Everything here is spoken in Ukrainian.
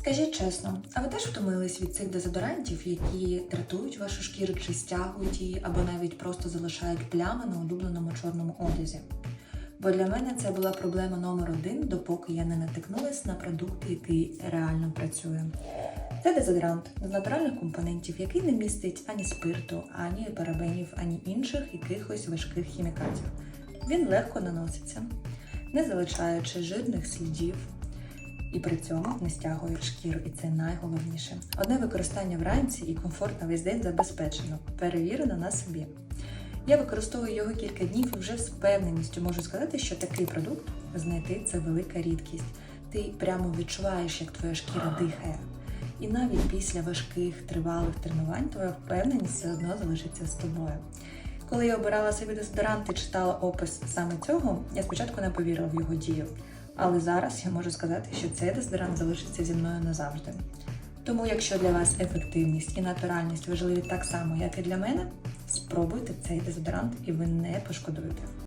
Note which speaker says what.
Speaker 1: Скажіть чесно, а ви теж втомились від цих дезодорантів, які дратують вашу шкіру чи стягують її, або навіть просто залишають плями на улюбленому чорному одязі? Бо для мене це була проблема номер один, допоки я не натикнулась на продукт, який реально працює. Це дезодорант з натуральних компонентів, який не містить ані спирту, ані парабенів, ані інших якихось важких хімікатів. Він легко наноситься, не залишаючи жирних слідів, і при цьому не стягує шкіру, і це найголовніше. Одне використання вранці і комфорт на весь день забезпечено, перевірено на собі. Я використовую його кілька днів і вже з впевненістю можу сказати, що такий продукт знайти це велика рідкість. Ти прямо відчуваєш, як твоя шкіра дихає. І навіть після важких тривалих тренувань твоя впевненість все одно залишиться з тобою. Коли я обирала собі дезодорант і читала опис саме цього, я спочатку не повірила в його дію. Але зараз я можу сказати, що цей дезодорант залишиться зі мною назавжди. Тому, якщо для вас ефективність і натуральність важливі так само, як і для мене, спробуйте цей дезодорант, і ви не пошкодуєте.